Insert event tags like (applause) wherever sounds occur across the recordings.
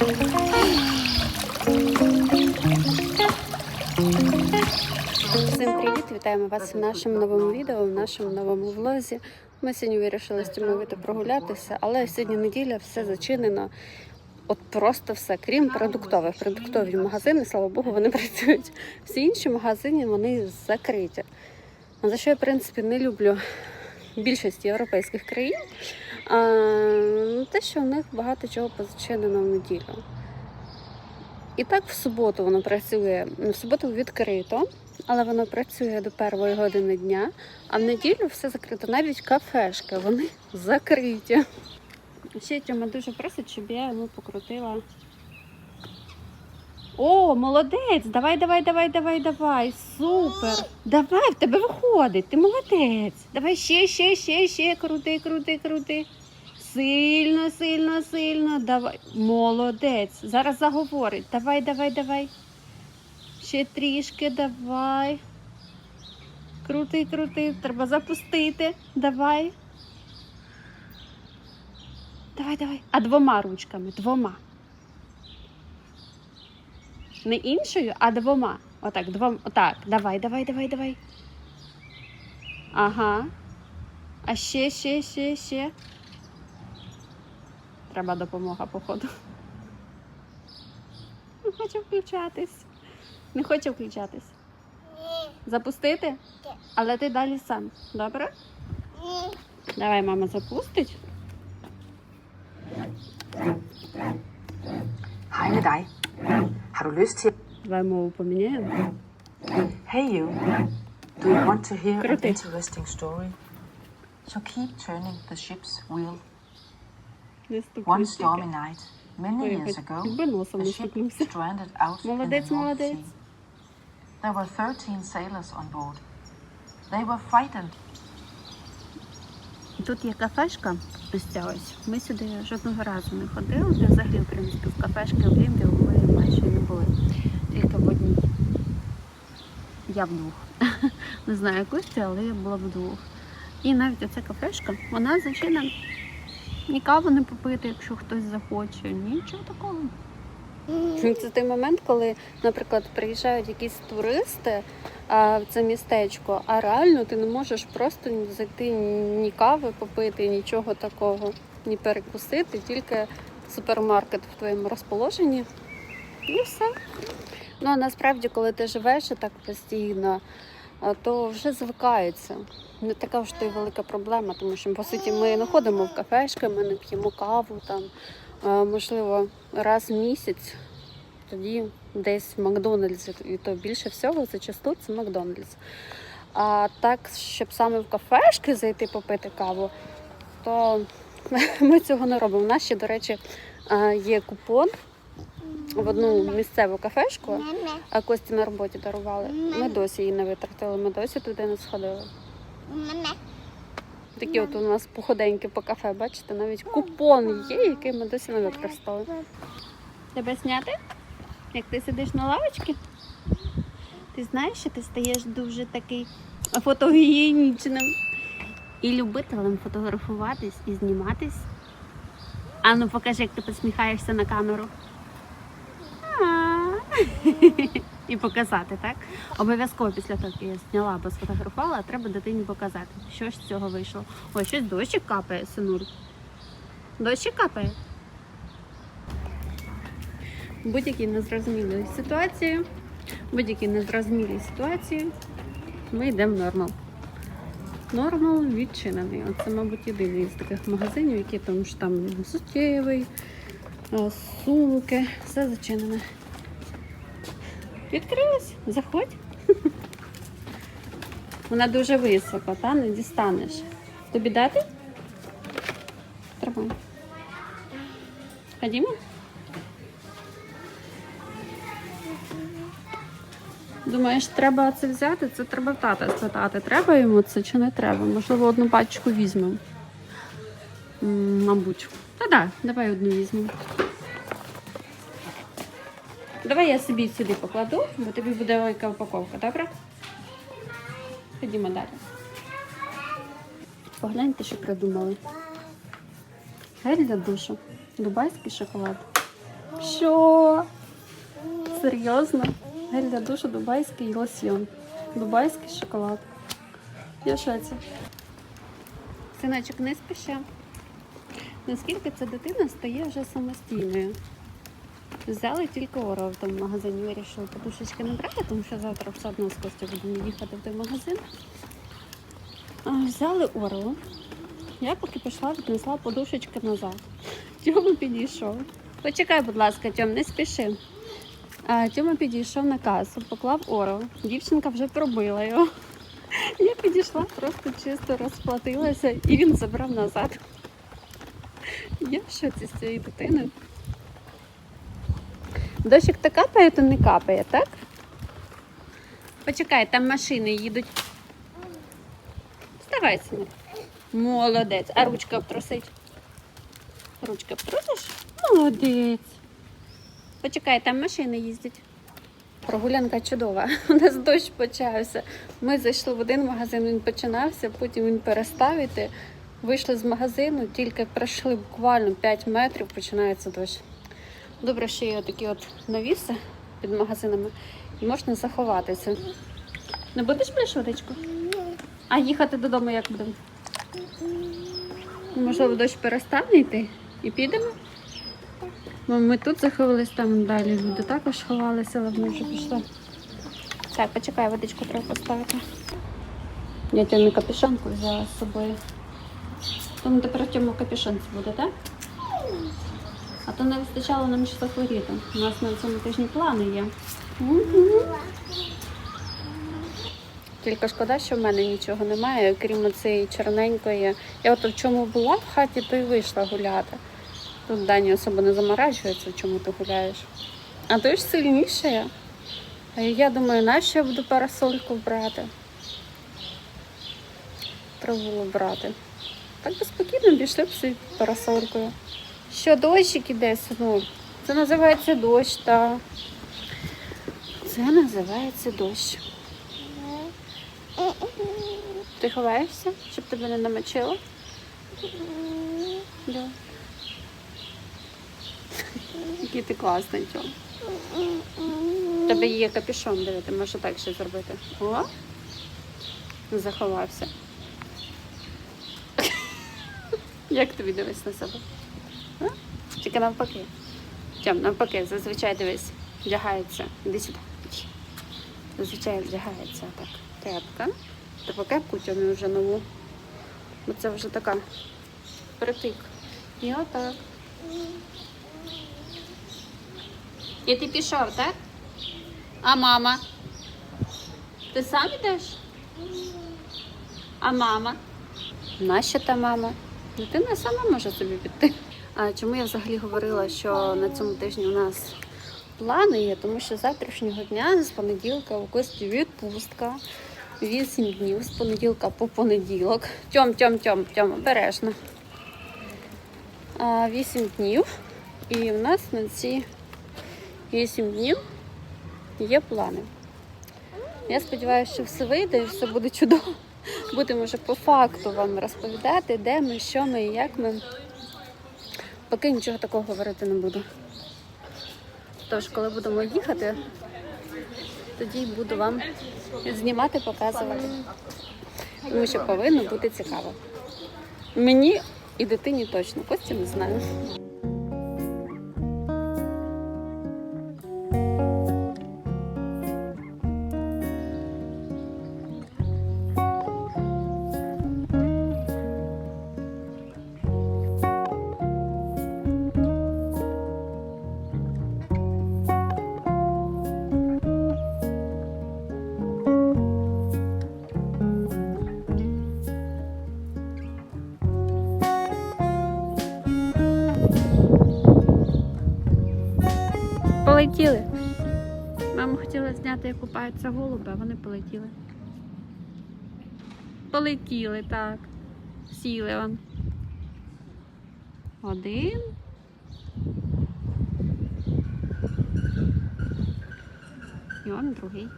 Всім привіт! Вітаємо вас в нашому новому відео, в нашому новому влозі. Ми сьогодні вирішили з Тімою вийти прогулятися, але сьогодні неділя, все зачинено. От просто все, крім продуктових. Продуктові магазини, слава Богу, вони (laughs) працюють. Всі інші магазини вони закриті. За що я, в принципі, не люблю більшості європейських країн. Ну, те, що в них багато чого позачинено в неділю. І так в суботу воно працює. В суботу відкрито, але воно працює до першої години дня, а в неділю все закрито. Навіть кафешки, вони (laughs) закриті. Ще Тьома дуже просить, щоб я йому покрутила. О, молодець! Давай, давай, давай, давай, давай. Супер! Давай, в тебе виходить, ти молодець. Давай ще, ще, ще, ще. Крути, крути, крути. Сильно, сильно, сильно. Давай. Молодець. Зараз заговорить. Давай, давай, давай. Ще трішки, давай. Крути, крути. Треба запустити. Давай. Давай, давай. А двома ручками. Двома. Не іншою, а двома. Отак, двом... Отак. Давай, давай, давай, давай. Ага. А ще, ще, ще, ще. Треба допомога, походу. Не хочу включатись. Не хочу включатись. Запустити? Але ти далі сам. Добре? Давай, мама запустить. Hej med dig. Har du lyst til... Давай мову поміняємо. Hey you. Do you want to hear an interesting story? So keep turning the ship's wheel. Не One stormy night, many years ago, the ship stranded out in the North. Sea. There were 13 sailors on board. They were frightened. Тут є кафешка, ось ця ось. Ми сюди жодного разу не ходили. Ми взагалі, в принципі, в кафешки в Лімбі ми майже не були. Тільки в одній. Я вдвох. (laughs) Не знаю, якусь це, але я була вдвох. І навіть оця кафешка, вона зачинена. Ні каву не попити, якщо хтось захоче. Нічого такого. Це той момент, коли, наприклад, приїжджають якісь туристи в це містечко, а реально ти не можеш просто зайти ні кави попити, нічого такого, ні перекусити, тільки супермаркет в твоєму розположенні. І все. Ну а насправді, коли ти живеш і так постійно, то вже звикається. Не така вже то й велика проблема, тому що по суті ми не ходимо в кафешки, ми не п'ємо каву там. Можливо, раз в місяць, тоді десь в Макдональдс, і то більше всього зачасту це Макдональдс. А так, щоб саме в кафешки зайти попити каву, то (laughs) ми цього не робимо. У нас ще, до речі, є купон в одну місцеву кафешку, а Кості на роботі дарували. Ми досі її не витратили, ми досі туди не сходили. Такі от у нас походеньки по кафе, бачите, навіть купон є, який ми досі не використали. Тебе зняти? Як ти сидиш на лавочці? Ти знаєш, що ти стаєш дуже такий фотогенічним і любителем фотографуватись і зніматись. А ну покажи, як ти посміхаєшся на камеру. І показати, так? Обов'язково після того, як я зняла або сфотографувала, треба дитині показати, що ж з цього вийшло. Ой, щось дощик капає, синуль. Дощик капає. Будь-якій незрозумілій ситуації, будь-якій незрозумілій ситуації ми йдемо в нормал. Нормал відчинений. Це, мабуть, єдиний з таких магазинів, які тому що там суттєвий, сумки, все зачинене. Відкрилась, заходь. Вона дуже високо, та не дістанеш. Тобі дати? Тримай. Ходімо? Думаєш, треба це взяти? Це треба тата спитати. Треба йому це чи не треба? Можливо, одну пачку візьмемо. Мабуть. Та да, давай одну візьмемо. Давай я собі сюди покладу, бо тобі буде велика упаковка, добре? Ходімо далі. Погляньте, що придумали. Гель для душу. Дубайський шоколад. Що? Серйозно? Гель для душу дубайський лосьйон. Дубайський шоколад. Я шоці. Синочок, не спіши. Наскільки ця дитина стає вже самостійною? Взяли тільки Оро в тому магазині. Вирішили подушечки не брати, тому що завтра все одно з Костю будемо їхати в той магазин. Взяли Оро. Я поки пішла, віднесла подушечки назад. Тьома підійшов. Почекай, будь ласка, Тьом, не спіши. Тьома підійшов на касу, поклав Оро. Дівчинка вже пробила його. Я підійшла, просто чисто розплатилася і він забрав назад. Я в шоці з цією дитиною. Дощик то капає, то не капає, так? Почекай, там машини їдуть. Вставай, синок. Молодець. А ручка обтрусить? Ручка обтрусиш? Молодець. Почекай, там машини їздять. Прогулянка чудова. (laughs) У нас дощ почався. Ми зайшли в один магазин, він починався, потім він перестав іти. Вийшли з магазину, тільки пройшли буквально 5 метрів, починається дощ. Добре, що є такі от навіси під магазинами і можна заховатися. Не будеш пити водичку? А їхати додому як будемо? Можливо, дощ перестане йти і підемо? Бо ми тут заховались, там далі люди також ховалися, але ми вже пішли. Так, почекай, водичку треба поставити. Я тьому капюшонку взяла з собою. Тому тепер в цьому капюшонці буде, так? А то не вистачало нам ще захворіти. У нас на цьому тижні плани є. Мгм. Тільки шкода, що в мене нічого немає, крім цієї чорненької. Я от в чому була в хаті, то й вийшла гуляти. Тут Дані особо не заморачується, в чому ти гуляєш. А ти ж сильніша. А я думаю, нащо я буду парасольку брати? Треба було брати. Так би спокійно пішли б під парасолькою. Що дощик іде, синок? Це називається дощ, так. Це називається дощ. Ти ховаєшся, щоб тебе не намочило? Да. Який ти класний, Тьом. У тебе є капюшон, диви, ти можеш так ще зробити. О! Заховався. Як тобі дивись на себе? Тільки навпаки. Тьом, навпаки, зазвичай дивись, вдягається. Іди сюди. Зазвичай вдягається так. Кепка. Таку кепку Тьомі вже нову. Бо це вже така притик. І отак. І ти пішов, так? А мама? Ти сам йдеш? А мама? Нащо та мама? Дитина сама може собі піти. А чому я взагалі говорила, що на цьому тижні у нас плани є? Тому що з завтрашнього дня, з понеділка, у Кості відпустка. Вісім днів з понеділка по понеділок. Тьом, тьом, тьом, тьом, обережно. Вісім днів. І в нас на ці вісім днів є плани. Я сподіваюся, що все вийде і все буде чудово. Будемо вже по факту вам розповідати, де ми, що ми і як ми. Поки нічого такого говорити не буду. Тож, коли будемо їхати, тоді буду вам знімати, показувати. Тому що повинно бути цікаво. Мені і дитині точно, Кості не знаю. Полетіли. Мама хотіла зняти, як купаються голуби, а вони полетіли. Полетіли, так. Сіли он. Один. І он другий.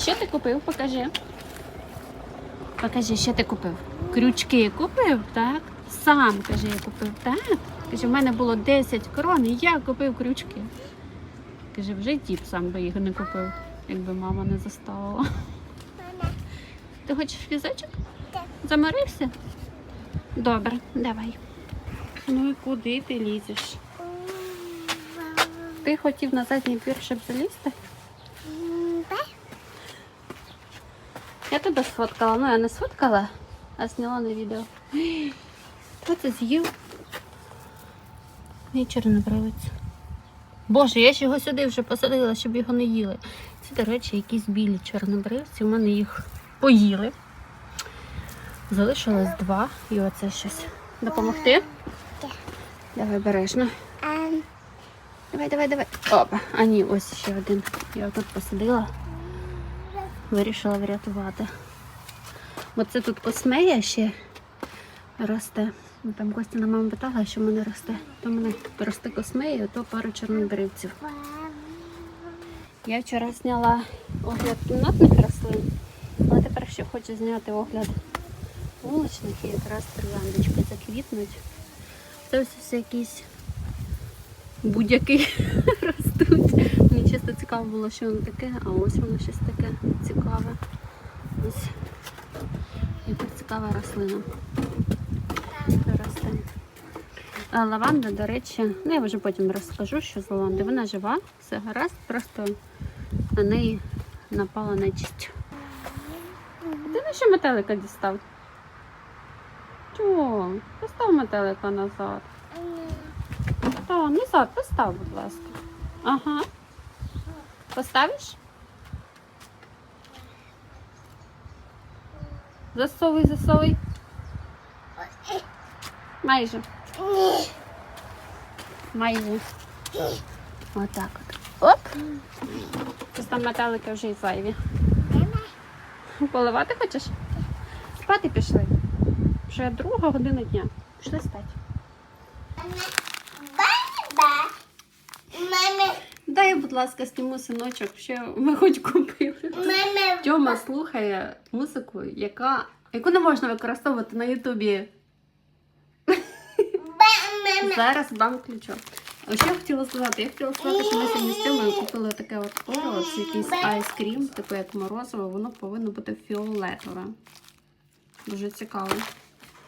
І що ти купив? Покажи. Покажи, що ти купив. Крючки купив, так? Сам, каже, я купив, так? Каже, в мене було 10 крон, і я купив крючки. Каже, в житті б сам би їх не купив, якби мама не заставила. Ти хочеш візочок? Так. Заморився? Добре, давай. Ну і куди ти лізеш? Ти хотів на задній двір, щоб залізти? Я тебе сфоткала. Ну, я не сфоткала, а зняла на відео. Хто це з'їв? Мій чорнобривець. Боже, я ж його сюди вже посадила, щоб його не їли. Це, до речі, якісь білі чорнобривці. У мене їх поїли. Залишилось два. І оце щось. Допомогти? Так. Давай обережно. Ем, Давай, давай, давай. Опа. А ні, ось ще один. Я тут посадила. Вирішила врятувати. Оце тут космея ще росте. Ну, Там Костяна мама питала, що в мене росте. То в мене росте космея, то пара чорнобривців. Я вчора зняла огляд кімнатних рослин, але тепер ще хочу зняти огляд вуличних і якраз трояндочки заквітнуть. Це ось якісь будь-які (laughs) ростуть. Цікаво було, що воно таке, а ось воно щось таке цікаве. Ось яка цікава рослина. Росте. А лаванда, до речі, ну я вже потім розкажу, що з лаванди. Вона жива, все гаразд, просто на неї напала нечисть. Ти на що метелика дістав? Чого? Постав метелика назад. Та, назад постав, будь ласка. Ага. Поставиш? Засовуй, засовуй. Майже. Майже. Отак от. Оп. Ось там метелики вже й зайві. Поливати хочеш? Спати пішли. Вже друга година дня. Пішли спати. Будь ласка, зніму синочок, що ми хоч купили. Тьома слухає музику, яка, яку не можна використовувати на Ютубі. Зараз вам ключу. А що я хотіла сказати? Я хотіла сказати, що ми сьогодні з Тьомою купили таке от орео, це якийсь айскрім, типу як морозиво, воно повинно бути фіолетове. Дуже цікаво.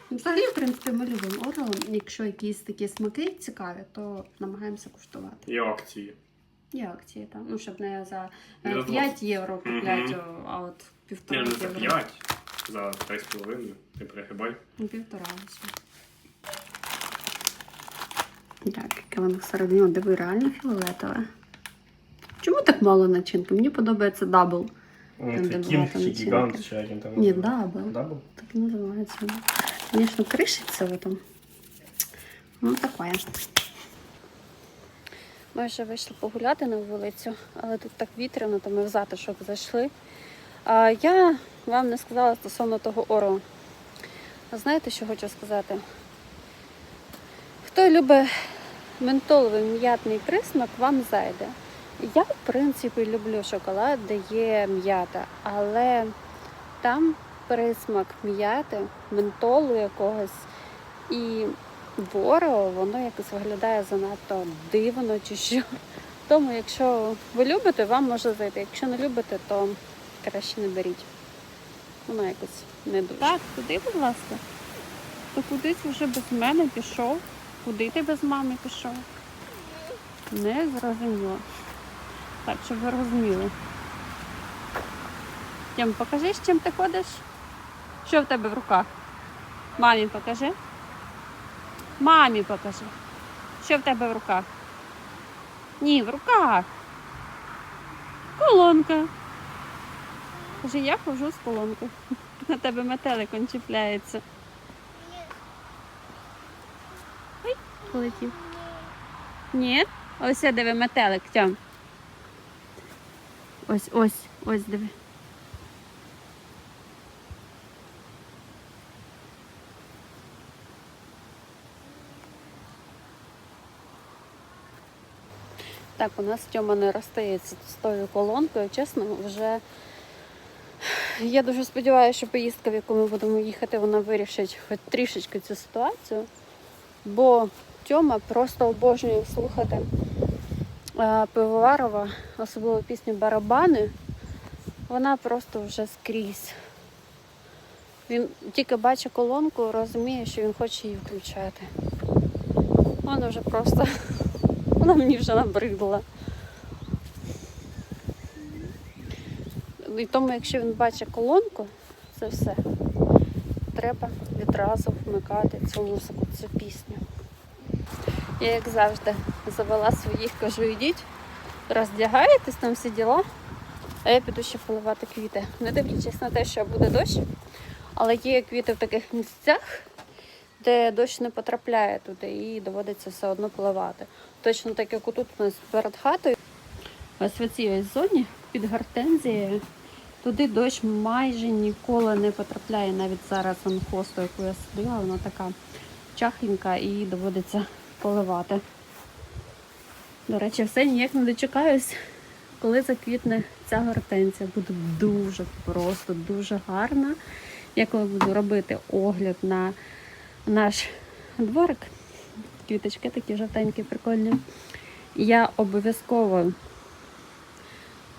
Ну, Взагалі, в принципі, ми любимо орео. Якщо якісь такі смаки цікаві, то намагаємося куштувати. І акції. Є акції там. Ну, щоб не за е, 5 євро куплять, Мгм. а от Ні, півтора не за євро. 5, за 3,5, ти перегибай. Ну, Півтора ось. Так, яке воно всередині. Диви, реально фіолетове. Чому так мало начинки? Мені подобається дабл. Там, де Це багато кінг чи начинки. гігант, чи як він там Ні, називається. дабл. Дабл? Так і називається. Звісно, кришиться в этом. Ну, таке. Ми вже вийшли погуляти на вулицю, але тут так вітряно, то ми в затишок зайшли. А я вам не сказала стосовно того ору. Знаєте, що хочу сказати? Хто любить ментоловий м'ятний присмак, вам зайде. Я, в принципі, люблю шоколад, де є м'ята, але там присмак м'яти, ментолу якогось і Борео, воно якось виглядає занадто дивно чи що. Тому, якщо ви любите, вам може зайти. Якщо не любите, то краще не беріть. Воно якось не дуже. Так, куди, будь ласка? То кудись вже без мене пішов. Куди ти без мами пішов? Не зрозуміло. Так, щоб ви розуміли. Тім, покажи, з чим ти ходиш? Що в тебе в руках? Мамі покажи. Мамі покажи. Що в тебе в руках? Ні, в руках. Колонка. Кажи, я хожу з колонкою. (laughs) На тебе метелик он чіпляється. Ой, полетів. Ні. Ось я диви метелик, Тьом. Ось, ось, ось диви. Так, у нас Тьома не розстається з тою колонкою. Чесно, вже Я дуже сподіваюся, що поїздка, в яку ми будемо їхати, вона вирішить хоч трішечки цю ситуацію. Бо Тьома просто обожнює слухати е, Пивоварова, особливо пісню Барабани. Вона просто вже скрізь. Він тільки бачить колонку, розуміє, що він хоче її включати. Вона вже просто. Вона мені вже набридла. І тому, якщо він бачить колонку, це все. Треба відразу вмикати цю музику, цю пісню. Я, як завжди, завела своїх, кажу, йдіть, роздягаєтесь там всі діла, а я піду ще поливати квіти. Не дивлячись на те, що буде дощ, але є квіти в таких місцях, де дощ не потрапляє туди і доводиться все одно поливати. Точно так, як отут у нас перед хатою. Ось в цій ось зоні під гортензією. Туди дощ майже ніколи не потрапляє. Навіть зараз он хосту, яку я садила, вона така чахленька і доводиться поливати. До речі, все ніяк не дочекаюсь, коли заквітне ця гортензія. Буде дуже просто, дуже гарна. Я коли буду робити огляд на наш дворик, квіточки такі жовтенькі, прикольні. Я обов'язково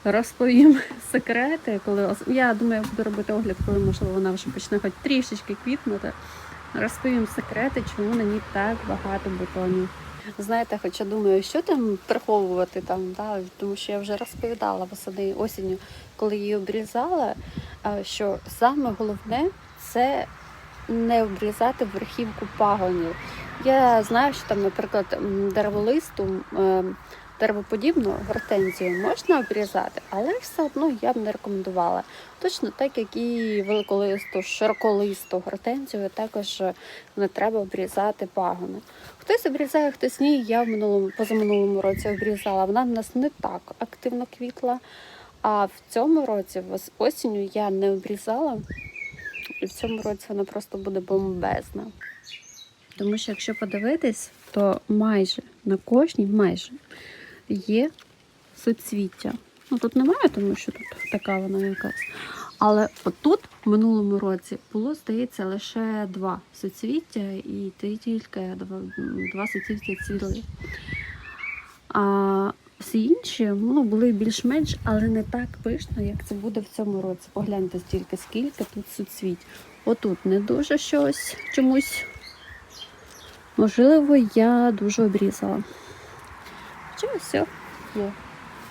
розповім секрети, коли я думаю, я буду робити огляд, коли можливо вона вже почне хоч трішечки квітнути. Розповім секрети, чому на ній так багато бутонів. Знаєте, хоча думаю, що там приховувати там, да? тому що я вже розповідала восени осінню, коли її обрізала, що саме головне це не обрізати верхівку пагонів. Я знаю, що там, наприклад, дереволисту, е, деревоподібну гортензію можна обрізати, але все одно я б не рекомендувала. Точно так, як і великолисту, широколисту гортензію, також не треба обрізати пагони. Хтось обрізає, хтось ні. Я в минулому, позаминулому році обрізала. Вона в нас не так активно квітла. А в цьому році, ос- осінню, я не обрізала. І в цьому році вона просто буде бомбезна. Тому що якщо подивитись, то майже на кожній майже є суцвіття. Ну тут немає, тому що тут така вона якась. Але отут в минулому році було, здається, лише два суцвіття, і тільки два, два суцвіття цвіли. А всі інші ну, були більш-менш, але не так пишно, як це буде в цьому році. Погляньте стільки, скільки тут суцвіть. Отут не дуже щось чомусь. Можливо, я дуже обрізала. Хоча все є.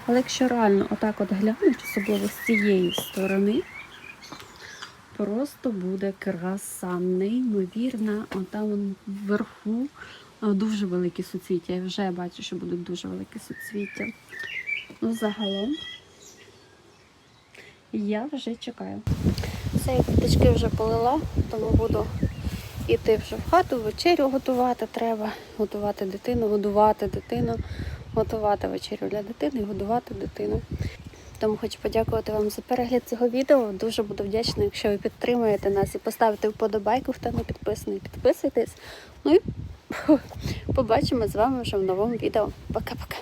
Але якщо реально отак от глянуть, особливо з цієї сторони, просто буде краса, неймовірна. Отам вверху дуже великі суцвіття. Я вже бачу, що будуть дуже великі суцвіття. Ну, загалом я вже чекаю. Все, я квіточки вже полила, тому буду йти вже в хату, вечерю готувати треба, готувати дитину, годувати дитину, готувати вечерю для дитини і годувати дитину. Тому хочу подякувати вам за перегляд цього відео. Дуже буду вдячна, якщо ви підтримуєте нас і поставите вподобайку, хто не підписаний, підписуйтесь. Ну і побачимо з вами вже в новому відео. Пока-пока.